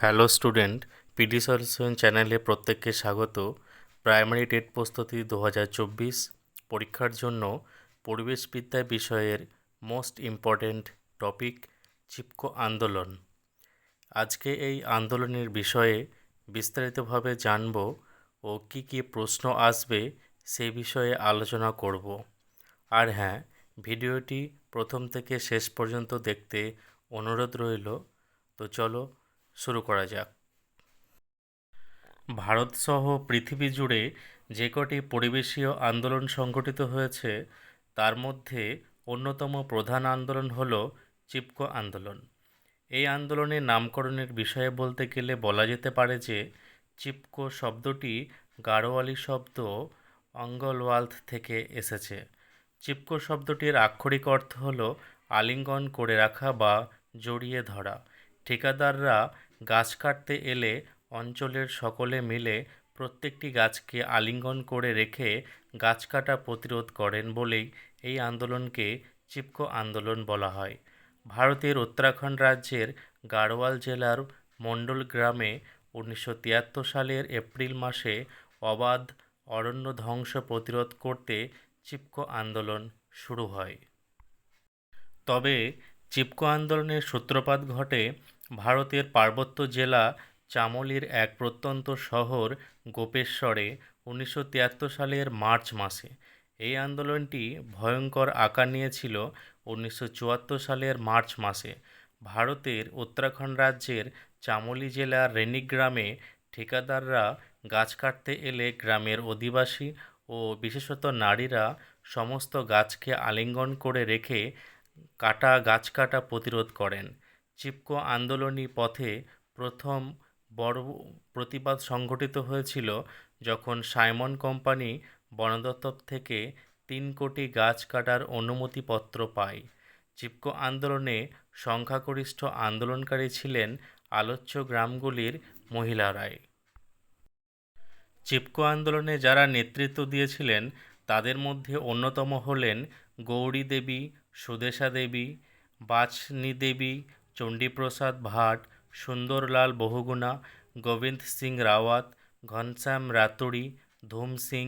Hello student, PD solution চ্যানেলে প্রত্যেককে স্বাগত। প্রাইমারি টেট প্রস্তুতি দু হাজার চব্বিশ পরীক্ষার জন্য পরিবেশবিদ্যা বিষয়ের মোস্ট ইম্পর্ট্যান্ট টপিক, চিপকো আন্দোলন। আজকে এই আন্দোলনের বিষয়ে বিস্তারিতভাবে জানব ও কী কী প্রশ্ন আসবে সে বিষয়ে আলোচনা করব। আর হ্যাঁ ভিডিওটি প্রথম থেকে শেষ পর্যন্ত দেখতে অনুরোধ রইল। তো চলো শুরু করা যাক। ভারতসহ পৃথিবী জুড়ে যে কটি পরিবেশীয় আন্দোলন সংগঠিত হয়েছে, তার মধ্যে অন্যতম প্রধান আন্দোলন হল চিপকো আন্দোলন। এই আন্দোলনের নামকরণের বিষয়ে বলতে গেলে বলা যেতে পারে যে, চিপকো শব্দটি গাড়োয়ালি শব্দ অঙ্গলওয়ালথ থেকে এসেছে। চিপকো শব্দটির আক্ষরিক অর্থ হল আলিঙ্গন করে রাখা বা জড়িয়ে ধরা। ঠিকাদাররা গাছ কাটতে এলে অঞ্চলের সকলে মিলে প্রত্যেকটি গাছকে আলিঙ্গন করে রেখে গাছ কাটা প্রতিরোধ করেন বলেই এই আন্দোলনকে চিপকো আন্দোলন বলা হয়। ভারতের উত্তরাখণ্ড রাজ্যের গাড়োয়াল জেলার মণ্ডল গ্রামে উনিশশো তিয়াত্তর সালের এপ্রিল মাসে অবাধ অরণ্য ধ্বংস প্রতিরোধ করতে চিপকো আন্দোলন শুরু হয়। তবে চিপকো আন্দোলনের সূত্রপাত ঘটে ভারতের পার্বত্য জেলা চামোলির এক প্রত্যন্ত শহর গোপেশ্বরে উনিশশো তিয়াত্তর সালের মার্চ মাসে। এই আন্দোলনটি ভয়ঙ্কর আকার নিয়েছিল উনিশশো চুয়াত্তর সালের মার্চ মাসে। ভারতের উত্তরাখণ্ড রাজ্যের চামোলি জেলার রেনিক গ্রামে ঠিকাদাররা গাছ কাটতে এলে গ্রামের অধিবাসী ও বিশেষত নারীরা সমস্ত গাছকে আলিঙ্গন করে রেখে কাটা গাছ কাটা প্রতিরোধ করেন। চিপকো আন্দোলনী পথে প্রথম বড় প্রতিবাদ সংগঠিত হয়েছিল যখন সাইমন কোম্পানি বন দপ্তর থেকে তিন কোটি গাছ কাটার অনুমতিপত্র পায়। চিপকো আন্দোলনে সংখ্যাগরিষ্ঠ আন্দোলনকারী ছিলেন আলোচ্য গ্রামগুলির মহিলারাই। চিপকো আন্দোলনে যারা নেতৃত্ব দিয়েছিলেন, তাদের মধ্যে অন্যতম হলেন গৌরী দেবী, সুদেশা দেবী বাচনি দেবী চণ্ডীপ্রসাদ ভাট, সুন্দরলাল বহুগুণা, গোবিন্দ সিং রাওয়াত, ঘনশ্যাম রাতুড়ি, ধুম সিং,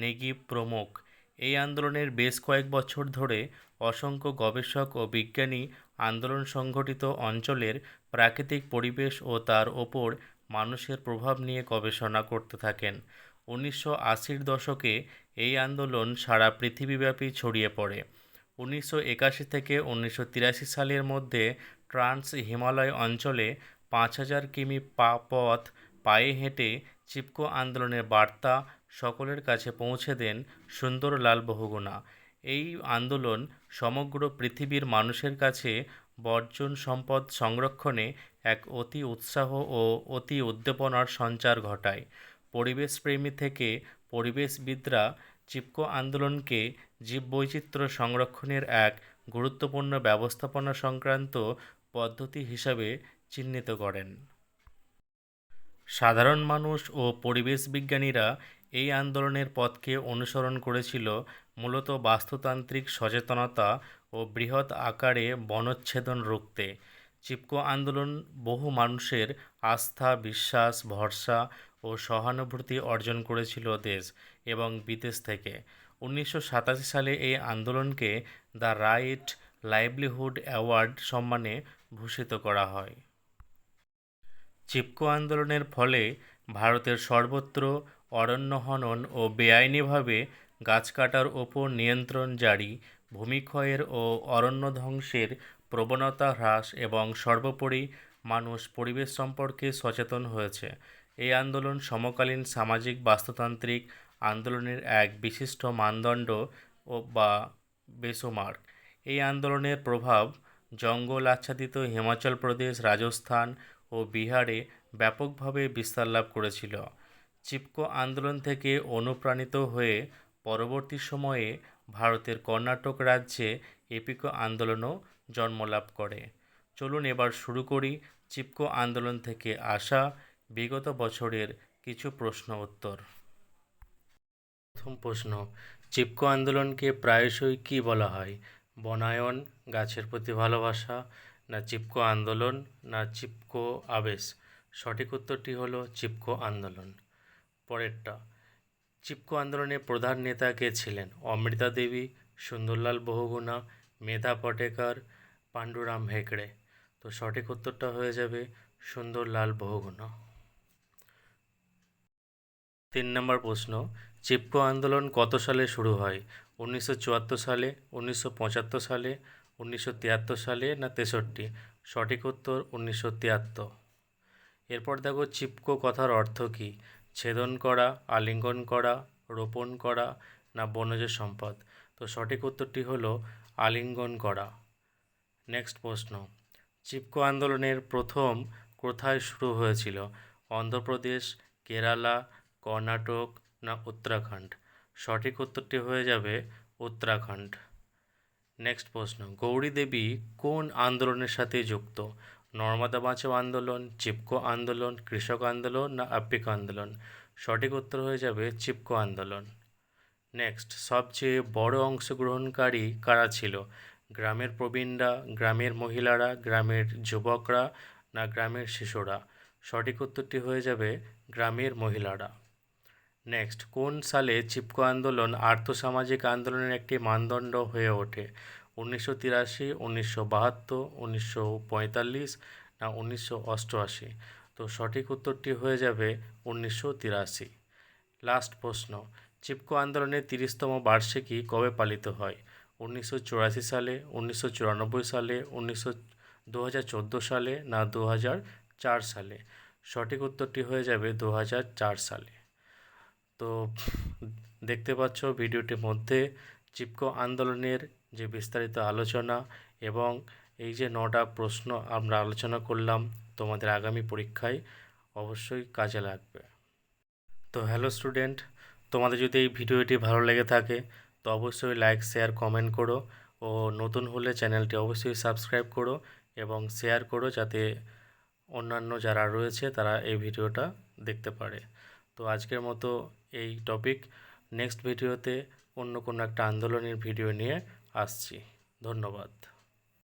নেগি প্রমুখ। এই আন্দোলনের বেশ কয়েক বছর ধরে অসংখ্য গবেষক ও বিজ্ঞানী আন্দোলন সংগঠিত অঞ্চলের প্রাকৃতিক পরিবেশ ও তার ওপর মানুষের প্রভাব নিয়ে গবেষণা করতে থাকেন। উনিশশো আশির দশকে এই আন্দোলন সারা পৃথিবীব্যাপী ছড়িয়ে পড়ে। উনিশশো একাশি থেকে উনিশশো তিরাশি সালের মধ্যে ট্রান্স হিমালয় অঞ্চলে পাঁচ হাজার কিমি পা পথ পায়ে হেঁটে চিপকো আন্দোলনের বার্তা সকলের কাছে পৌঁছে দেন সুন্দরলাল বহুগুণা। এই আন্দোলন সমগ্র পৃথিবীর মানুষের কাছে বর্জন সম্পদ সংরক্ষণে এক অতি উৎসাহ ও অতি উদ্দীপনার সঞ্চার ঘটায়। পরিবেশপ্রেমী থেকে পরিবেশবিদরা চিপকো আন্দোলনকে জীববৈচিত্র্য সংরক্ষণের এক গুরুত্বপূর্ণ ব্যবস্থাপনা সংক্রান্ত পদ্ধতি হিসাবে চিহ্নিত করেন। সাধারণ মানুষ ও পরিবেশ বিজ্ঞানীরা এই আন্দোলনের পথকে অনুসরণ করেছিল মূলত বাস্তুতান্ত্রিক সচেতনতা ও বৃহৎ আকারে বনচ্ছেদন রুখতে। চিপকো আন্দোলন বহু মানুষের আস্থা, বিশ্বাস, ভরসা ও সহানুভূতি অর্জন করেছিল দেশ এবং বিদেশ থেকে। উনিশশো সাতাশি সালে এই আন্দোলনকে দ্য রাইট লাইভলিহুড অ্যাওয়ার্ড সম্মানে ভূষিত করা হয়। চিপকো আন্দোলনের ফলে ভারতের সর্বত্র অরণ্য হনন ও বেআইনিভাবে গাছ কাটার ওপর নিয়ন্ত্রণ জারি, ভূমিক্ষয়ের ও অরণ্য ধ্বংসের প্রবণতা হ্রাস এবং সর্বোপরি মানুষ পরিবেশ সম্পর্কে সচেতন হয়েছে। এই আন্দোলন সমকালীন সামাজিক বাস্তুতান্ত্রিক আন্দোলনের এক বিশিষ্ট মানদণ্ড ও বা বেসমার্ক। এই আন্দোলনের প্রভাব জঙ্গল আচ্ছাদিত হিমাচল প্রদেশ, রাজস্থান ও বিহারে ব্যাপকভাবে বিস্তার লাভ করেছিল। চিপকো আন্দোলন থেকে অনুপ্রাণিত হয়ে পরবর্তী সময়ে ভারতের কর্ণাটক রাজ্যে এপিকো আন্দোলনও জন্মলাভ করে। চলুন এবার শুরু করি চিপকো আন্দোলন থেকে আসা বিগত বছরের কিছু প্রশ্ন উত্তর। প্রথম প্রশ্ন, চিপকো আন্দোলনকে প্রায়শই কী বলা হয়? বনায়ন, গাছের প্রতি ভালোবাসা, না চিপকো আন্দোলন, না চিপকো আবেশ। সঠিক উত্তরটি হলো চিপকো আন্দোলন। পরেরটা, চিপকো আন্দোলনের প্রধান নেতা কে ছিলেন? অমৃতা দেবী, সুন্দরলাল বহুগুণা, মেধা পটেকার, পাণ্ডুরাম হেগড়ে। তো সঠিক উত্তরটা হয়ে যাবে সুন্দরলাল বহুগুণা। তিন নম্বর প্রশ্ন চিপকো আন্দোলন কত সালে শুরু হয়? উনিশশো চুয়াত্তর সালে, উনিশশো পঁচাত্তর সালে, উনিশশো তিয়াত্তর সালে না তেষট্টি? সঠিক উত্তর উনিশশো তিয়াত্তর। এরপর দেখো চিপকো কথার অর্থ কী? ছেদন করা, আলিঙ্গন করা, রোপণ করা না বনজ সম্পদ? তো সঠিক উত্তরটি হলো আলিঙ্গন করা। নেক্সট প্রশ্ন। চিপকো আন্দোলনের প্রথম কোথায় শুরু হয়েছিল? অন্ধ্রপ্রদেশ, কেরালা, কর্ণাটক না উত্তরাখণ্ড? সঠিক উত্তরটি হয়ে যাবে উত্তরাখণ্ড। নেক্সট প্রশ্ন, গৌরী দেবী কোন আন্দোলনের সাথে যুক্ত? নর্মদা বাঁচাও আন্দোলন, চিপকো আন্দোলন, কৃষক আন্দোলন না আপ্পিক আন্দোলন? সঠিক উত্তর হয়ে যাবে চিপকো আন্দোলন। নেক্সট, সবচেয়ে বড় অংশগ্রহণকারী কারা ছিল? গ্রামের প্রবীণরা, গ্রামের মহিলারা, গ্রামের যুবকরা না গ্রামের শিশুরা? সঠিক উত্তরটি হয়ে যাবে গ্রামের মহিলারা। নেক্সট কোন সালে চিপকো আন্দোলন আর্থসামাজিক আন্দোলনের একটি মানদণ্ড হয়ে ওঠে? উনিশশো তিরাশি, উনিশশো বাহাত্তর, উনিশশো পঁয়তাল্লিশ না উনিশশো অষ্টআশি? তো সঠিক উত্তরটি হয়ে যাবে উনিশশো তিরাশি। লাস্ট প্রশ্ন চিপকো আন্দোলনের তিরিশতম বার্ষিকী কবে পালিত হয়? উনিশশো চুরাশি সালে, উনিশশো চুরানব্বই সালে, উনিশশো দু হাজার সালে না দু হাজার চার সালে? সঠিক উত্তরটি হয়ে যাবে দু হাজার চার সালে। তো দেখতে পাচ্ছ ভিডিওটির মধ্যে চিপকো আন্দোলনের যে বিস্তারিত আলোচনা এবং এই যে নটা প্রশ্ন আমরা আলোচনা করলাম তোমাদের আগামী পরীক্ষায় অবশ্যই কাজে লাগবে। তো হ্যালো স্টুডেন্ট, তোমাদের যদি এই ভিডিওটি ভালো লেগে থাকে তো অবশ্যই লাইক, শেয়ার, কমেন্ট করো ও নতুন হলে চ্যানেলটি অবশ্যই সাবস্ক্রাইব করো এবং শেয়ার করো যাতে অন্যান্য যারা রয়েছে তারা এই ভিডিওটা দেখতে পারে। তো আজকের মতো এই টপিক নেক্সট ভিডিওতে অন্য কোনো একটা আন্দোলনের ভিডিও নিয়ে আসছি। ধন্যবাদ।